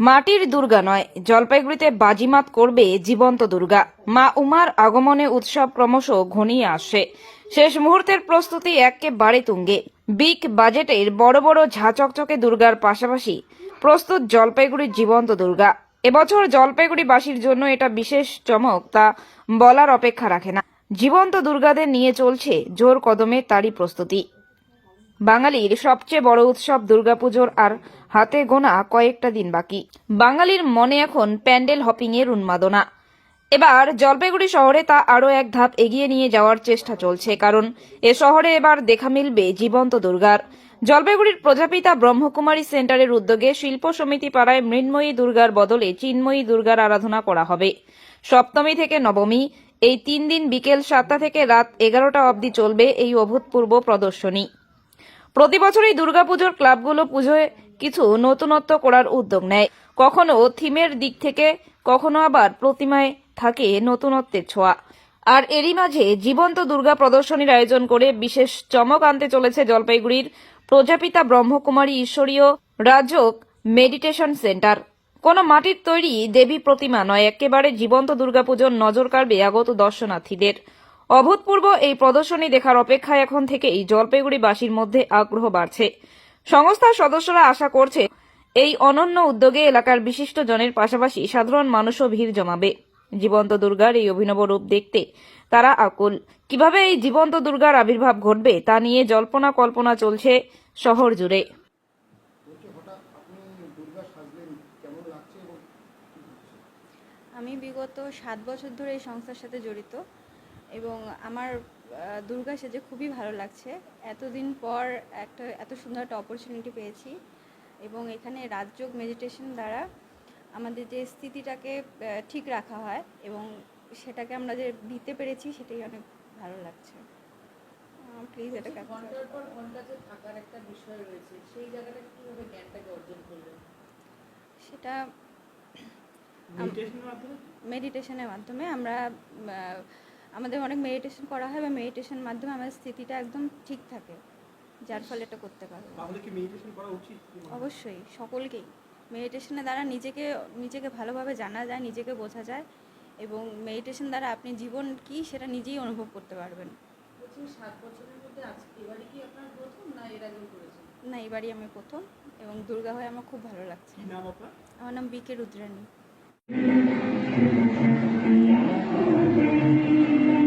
মাটির দুর্গা নয়, জলপাইগুড়িতে বাজিমাত করবে জীবন্ত দুর্গা। মা উমার আগমনে উৎসব ক্রমশ ঘনিয়ে আসছে। শেষ মুহূর্তের প্রস্তুতি একেবারে তুঙ্গে। বিগ বাজেটের বড় বড় ঝাঁচকচকে দুর্গার পাশাপাশি প্রস্তুত জলপাইগুড়ির জীবন্ত দুর্গা। এবছর জলপাইগুড়িবাসীর জন্য এটা বিশেষ চমক তা বলার অপেক্ষা রাখে না। জীবন্ত দুর্গাদের নিয়ে চলছে জোর কদমে তারই প্রস্তুতি। বাঙালির সবচেয়ে বড় উৎসব দুর্গাপুজোর আর হাতে গোনা কয়েকটা দিন বাকি। বাঙালির মনে এখন প্যান্ডেল হপিং এর উন্মাদনা। এবার জলপাইগুড়ি শহরে তা আরও এক ধাপ এগিয়ে নিয়ে যাওয়ার চেষ্টা চলছে, কারণ এ শহরে এবার দেখা মিলবে জীবন্ত দুর্গার। জলপাইগুড়ির প্রজাপিতা ব্রহ্মকুমারী সেন্টারের উদ্যোগে শিল্প সমিতি পাড়ায় মৃন্ময়ী দুর্গার বদলে চিন্ময়ী দুর্গার আরাধনা করা হবে। সপ্তমী থেকে নবমী, এই তিন দিন বিকেল সাতটা থেকে রাত এগারোটা অবধি চলবে এই অভূতপূর্ব প্রদর্শনী। প্রতি বছরই দুর্গাপুজোর ক্লাবগুলো পুজোয় কিছু নতুনত্ব করার উদ্যোগ নেয়। কখনো থিমের দিক থেকে, কখনো আবার প্রতিমায় থাকে নতুনত্বের ছোঁয়া। আর এরই মাঝে জীবন্ত দুর্গা প্রদর্শনীর আয়োজন করে বিশেষ চমক আনতে চলেছে জলপাইগুড়ির প্রজাপিতা ব্রহ্মকুমারী ঈশ্বরীয় রাজক মেডিটেশন সেন্টার। কোনো মাটির তৈরি দেবী প্রতিমা নয়, একেবারে জীবন্ত দুর্গাপুজোর নজর কাড়বে আগত দর্শনার্থীদের। অভূতপূর্ব এই প্রদর্শনী দেখার অপেক্ষায় এখন থেকেই জলপাইগুড়িবাসীর মধ্যে আগ্রহ বাড়ছে। সংস্থার সদস্যরা আশা করছে, এই অনন্য উদ্যোগে এলাকার বিশিষ্ট জনের পাশাপাশি সাধারণ মানুষও ভিড় জমাবে। জীবন্ত দুর্গার এই অভিনব রূপ দেখতে তারা আকুল। কীভাবে এই জীবন্ত দুর্গার আবির্ভাব ঘটবে তা নিয়ে জল্পনা কল্পনা চলছে শহর জুড়ে। আমি বিগত সাত বছর ধরে এই সংস্থার সাথে জড়িত। এবং আমার দুর্গা সেজে খুবই ভালো লাগছে। এতদিন পর একটা এত সুন্দর একটা অপরচুনিটি পেয়েছি এবং এখানে রাজযোগ মেডিটেশন দ্বারা আমাদের যে স্থিতিটাকে ঠিক রাখা হয় এবং সেটাকে আমরা যে দিতে পেরেছি সেটাই অনেক ভালো লাগছে। প্লিজ এটা ঘণ্টার পর ঘণ্টা যে থাকার একটা বিষয় রয়েছে সেই জায়গাটা কীভাবে জ্ঞানটাকে অর্জন করলেন সেটা মেডিটেশনের মাধ্যমে? আমরা আমাদের অনেক মেডিটেশন করা হয় বা মেডিটেশনের মাধ্যমে আমাদের স্থিতিটা একদম ঠিক থাকে যার ফলে এটা করতে পারব। তাহলে কি মেডিটেশন করা উচিত? অবশ্যই সকলকেই। মেডিটেশনের দ্বারা নিজেকে নিজেকে ভালোভাবে জানা যায় নিজেকে বোঝা যায় এবং মেডিটেশন দ্বারা আপনি জীবন কি সেটা নিজেই অনুভব করতে পারবেন। বলছি সাত বছরের মধ্যে আজ এবারে কি আপনার প্রথম না এর আগেও করেছেন? না এবারই আমি প্রথম এবং দুর্গা হয়ে আমার খুব ভালো লাগছে। কি নাম আপনার? আমার নাম বিকে রুদ্রানী 是谁的心跳在乱在的